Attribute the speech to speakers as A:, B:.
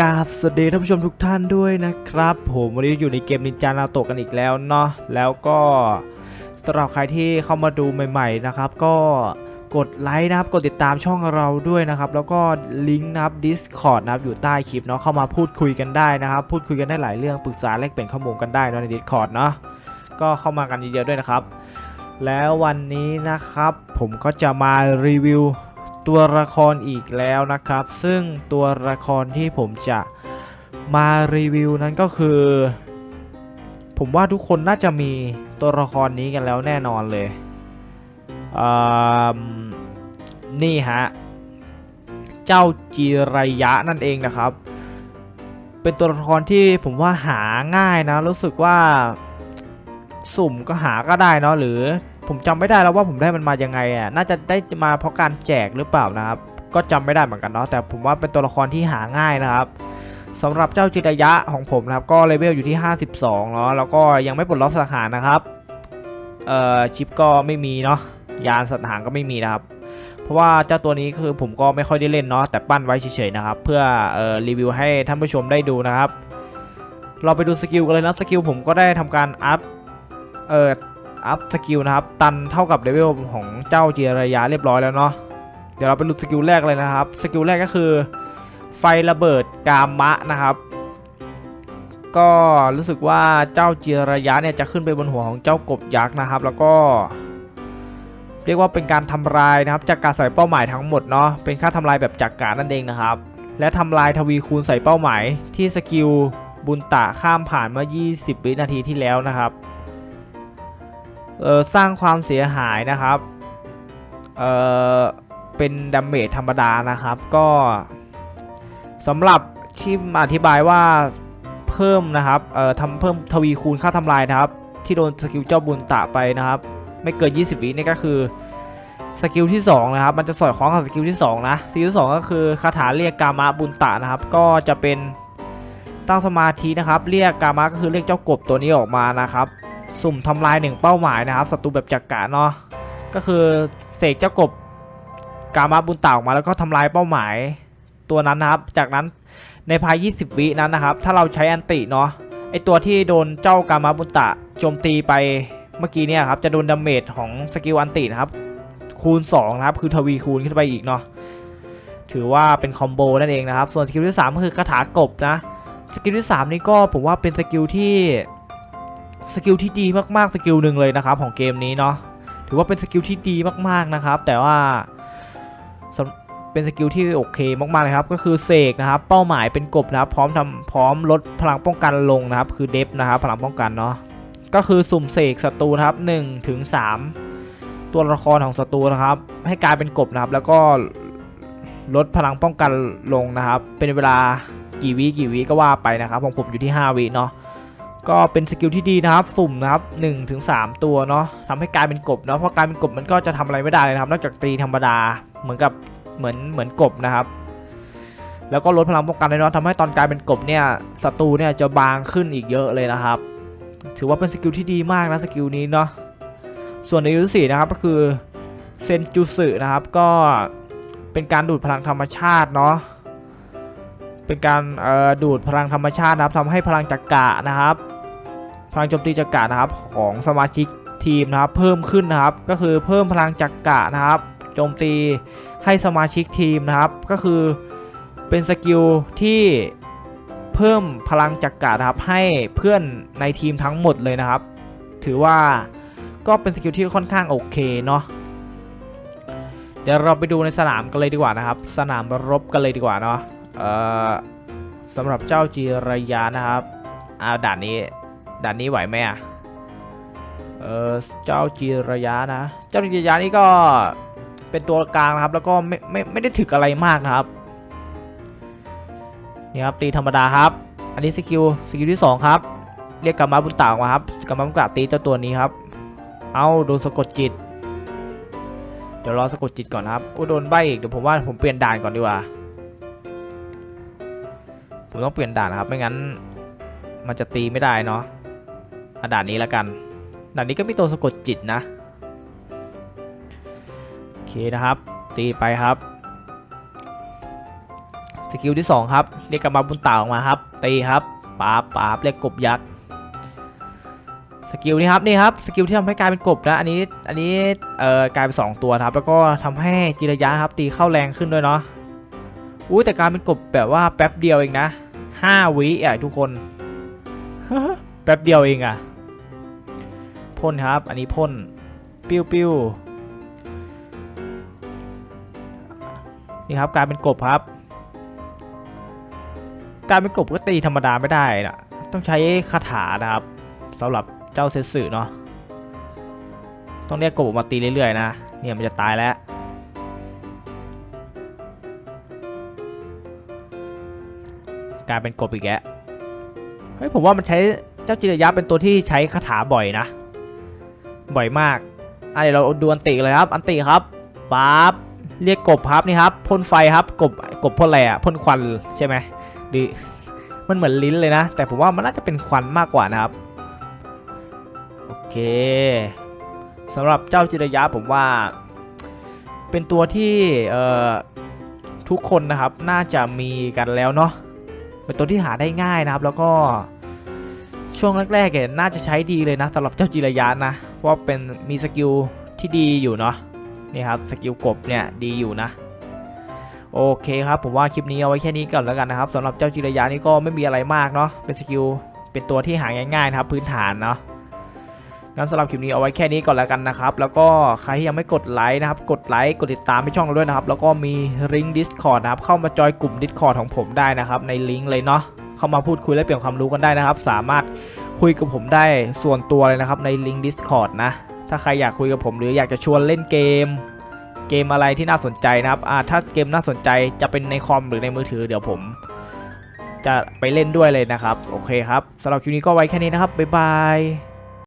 A: กาสวัสดีท่านผู้ชมทุกท่านด้วยนะครับ ผมวันนี้อยู่ในเกมนินจานาโตะกันอีกแล้วเนาะแล้วก็สำหรับใครที่เข้ามาดูใหม่ ๆ นะครับ ก็กดไลค์นะครับ กดติดตามช่องเราด้วยนะครับ แล้วก็ลิงก์นะครับ Discord นะครับอยู่ใต้คลิปเนาะเข้ามาพูดคุยกันได้นะครับ พูดคุยกันได้หลายเรื่องปรึกษาแลกเปลี่ยนข้อมูลกันได้เนาะใน Discord เนาะก็เข้ามากันเยอะๆด้วยนะครับ แล้ววันนี้นะครับ ผมก็จะมารีวิว ตัวละครอีกแล้วนะครับ ซึ่งตัวละครที่ผมจะมารีวิวนั้นก็คือ ผมว่าทุกคนน่าจะมีตัวละครนี้กันแล้วแน่นอนเลยนี่ฮะ เจ้าจิระยะนั่นเองนะครับ เป็นตัวละครที่ผมว่าหาง่ายนะ รู้สึกว่าสุ่มก็หาก็ได้เนาะหรือ ผมจำไม่ได้แล้วว่าผมได้มันมายังไงอะน่าจะได้มาเพราะการแจกหรือเปล่านะครับ ก็จำไม่ได้เหมือนกันเนาะแต่ผมว่าเป็นตัวละครที่หาง่ายนะครับสำหรับเจ้าจิตยะของผมนะครับ ก็เลเวลอยู่ที่ 52เนาะแล้วก็ยังไม่ปลดล็อกสาขานะครับเอ่อชิปก็ไม่มีเนาะยานสัตว์หางก็ไม่มีนะครับ เพราะว่าเจ้าตัวนี้คือผมก็ไม่ค่อยได้เล่นเนาะแต่ปั้นไว้เฉยๆนะครับ เพื่อเอ่อรีวิวให้ท่านผู้ชมได้ดูนะครับ เราไปดูสกิลกันเลยนะสกิลผมก็ได้ทำการอัพเอ่อ อัพสกิลนะครับ ตันเท่ากับเลเวลของเจ้าเจระยะเรียบร้อยแล้วเนาะเดี๋ยวเราไปดูสกิลแรกเลยนะครับ สกิลแรกก็คือ ไฟระเบิดกามะนะครับ ก็รู้สึกว่าเจ้าเจระยะเนี่ยจะขึ้นไปบนหัวของเจ้ากบยักษ์นะครับ แล้วก็ เรียกว่าเป็นการทำลายนะครับ จากการใส่เป้าหมายทั้งหมดเนาะเป็นค่าทำลายแบบจากการนั่นเองนะครับ และทำลายทวีคูณใส่เป้าหมายที่สกิลบุญตะข้ามผ่านเมื่อ 20 วินาทีที่แล้วนะครับ เออสร้างความเสียหายนะครับ เออเป็นดาเมจธรรมดานะครับ ก็สำหรับที่อธิบายว่าเพิ่มนะครับเอ่อทำเพิ่มทวีคูณค่าทำลายนะครับ ที่โดนสกิลเจ้าบุญตะไปนะครับ ไม่เกิน 20 วินี่ก็คือสกิลที่2นะครับมันจะสอดคล้องกับสกิลที่2นะสกิลที่2ก็คือคาถาเรียกกามะบุญตะนะครับ ก็จะเป็นตั้งสมาธินะครับ เรียกกามะก็คือเรียกเจ้ากบตัวนี้ออกมานะครับ สุ่มทำลายหนึ่งเป้าหมายนะครับศัตรูแบบจักกะเนาะก็คือเสกเจ้ากบกามาบุญต่าออกมาแล้วก็ทำลายเป้าหมายตัวนั้นนะครับ จากนั้นในภาย 20 วินั้นนะครับ ถ้าเราใช้อันติเนาะไอตัวที่โดนเจ้ากามาบุญตะโจมตีไปเมื่อกี้เนี่ยครับ จะโดนดาเมจของสกิลอันตินะครับ คูณ 2 นะครับ คือทวีคูณขึ้นไปอีกเนาะถือว่าเป็นคอมโบนั่นเองนะครับ ส่วนสกิลที่ 3 ก็คือคาถากบนะ สกิลที่ 3 นี่ก็ผมว่าเป็นสกิลที่ สกิลที่ดีมากๆสกิลหนึ่งเลยนะครับของเกมนี้เนาะถือว่าเป็นสกิลที่ดีมากๆนะครับ แต่ว่าเป็นสกิลที่โอเคมากๆเลยครับ ก็คือเสกนะครับ เป้าหมายเป็นกบนะครับ พร้อมทำพร้อมลดพลังป้องกันลงนะครับ คือเดฟนะครับ พลังป้องกันเนาะก็คือสุ่มเสกศัตรูนะครับ1ถึง3ตัวละครของศัตรูนะครับ ให้กลายเป็นกบนะครับ แล้วก็ลดพลังป้องกันลงนะครับ เป็นเวลากี่วิกี่วิก็ว่าไปนะครับของผมอยู่ที่ 5 วิเนาะ ก็เป็นสกิลที่ดีนะครับ สุ่มนะครับ1ถึง3ตัวเนาะทำให้กลายเป็นกบเนาะเพราะกลายเป็นกบมันก็จะทำอะไรไม่ได้เลยนะครับ นอกจากตีธรรมดาเหมือนกับเหมือนเหมือนกบนะครับ แล้วก็ลดพลังป้องกันเลยเนาะทำให้ตอนกลายเป็นกบเนี่ยศัตรูเนี่ยจะบางขึ้นอีกเยอะเลยนะครับ ถือว่าเป็นสกิลที่ดีมากนะสกิลนี้เนาะส่วนในยุทธสี่นะครับก็คือเซนจูสึนะครับก็เป็นการดูดพลังธรรมชาติเนาะ เป็นการดูดพลังธรรมชาตินะครับทำให้พลังจักกะนะครับ พลังโจมตีจักกะนะครับของสมาชิกทีมนะครับ เพิ่มขึ้นนะครับ ก็คือเพิ่มพลังจักกะนะครับโจมตีให้สมาชิกทีมนะครับ ก็คือเป็นสกิลที่เพิ่มพลังจักกะนะครับ ให้เพื่อนในทีมทั้งหมดเลยนะครับ ถือว่าก็เป็นสกิลที่ค่อนข้างโอเคเนาะเดี๋ยวเราไปดูในสนามกันเลยดีกว่านะครับ สนามรบกันเลยดีกว่าเนาะ สำหรับเจ้าจีระยะนะครับอ่าด่านนี้ด่านนี้ไหวไหมอะเออเจ้าจีระยะนะ เจ้าจีระยะนี่ก็เป็นตัวกลางนะครับ แล้วก็ไม่ไม่ไม่ได้ถึกอะไรมากนะครับนี่ครับตีธรรมดาครับ อันนี้สกิลสกิลที่สองครับเรียกกามาบุญตาออกมาครับกามาบุญตาตีเจ้าตัวนี้ครับ เอาโดนสะกดจิต เดี๋ยวรอสะกดจิตก่อนครับโอ้โดนใบอีกเดี๋ยวผมว่าผมเปลี่ยนด่านก่อนดีกว่า ผมต้องเปลี่ยนด่านนะครับ ไม่งั้น มันจะตีไม่ได้เนาะอะด่านนี้แล้วกัน ด่านนี้ก็มีตัวสะกดจิตนะ โอเคนะครับ ตีไปครับ สกิลที่สองครับ เรียกกระมาบุญเต่าออกมาครับ ตีครับปาบปาบเรียกกบยักษ์ สกิลนี้ครับนี่ครับ สกิลที่ทำให้กลายเป็นกบนะ อันนี้ อันนี้ เอ่อ กลายเป็นสองตัวครับ แล้วก็ทำให้จิระยะครับ ตีเข้าแรงขึ้นด้วยเนาะ อุ้ยแต่การเป็นกบแบบว่าแป๊บเดียวเองนะห้าวิอะทุกคน แป๊บเดียวเองอะพ่นครับ อันนี้พ่นปิ้วปิ้วนี่ครับกายเป็นกบครับ การเป็นกบก็ตีธรรมดาไม่ได้นะต้องใช้คาถานะครับสำหรับเจ้าเซสึเนาะต้องเรียกกบออกมาตีเรื่อยๆนะเนี่ยมันจะตายแล้ว กลายเป็นกบอีกแล้วเฮ้ยผมว่ามันใช้เจ้าจิรยะเป็นตัวที่ใช้คาถาบ่อยนะ บ่อยมากอะเดี๋ยวเราดูอันติเลยครับ อันติครับปั๊บเรียกกบครับนี่ครับพ่นไฟครับกบกบพ่นอะไรอะพ่นควันใช่ไหมดีมันเหมือนลิ้นเลยนะ แต่ผมว่ามันน่าจะเป็นควันมากกว่านะครับโอเคสำหรับเจ้าจิรยะผมว่า เป็นตัวที่เอ่อทุกคนนะครับน่าจะมีกันแล้วเนาะ เป็นตัวที่หาได้ง่ายนะครับ แล้วก็ช่วงแรกๆเนี่ยน่าจะใช้ดีเลยนะสำหรับเจ้าจิรยะนะเพราะว่าเป็นมีสกิลที่ดีอยู่เนาะนี่ครับสกิลกบเนี่ยดีอยู่นะโอเคครับผมว่าคลิปนี้เอาไว้แค่นี้ก่อนแล้วกันนะครับสำหรับเจ้าจิรยานี่ก็ไม่มีอะไรมากเนาะเป็นสกิลเป็นตัวที่หาง่ายๆนะครับพื้นฐานเนาะ งั้นสำหรับคลิปนี้เอาไว้แค่นี้ก่อนแล้วกันนะครับ แล้วก็ใครที่ยังไม่กดไลค์นะครับ กดไลค์กดติดตามให้ช่องเราด้วยนะครับ แล้วก็มีลิงก์ Discord นะครับ เข้ามาจอยกลุ่ม Discord ของผมได้นะครับ ในลิงก์เลยเนาะ เข้ามาพูดคุยและเปลี่ยนความรู้กันได้นะครับ สามารถคุยกับผมได้ส่วนตัวเลยนะครับ ในลิงก์ Discord นะ ถ้าใครอยากคุยกับผมหรืออยากจะชวนเล่นเกม เกมอะไรที่น่าสนใจนะครับอ่าถ้าเกมน่าสนใจจะเป็นในคอมหรือในมือถือเดี๋ยวผม จะไปเล่นด้วยเลยนะครับ โอเคครับสำหรับคลิปนี้ก็ไว้แค่นี้นะครับบ๊ายบาย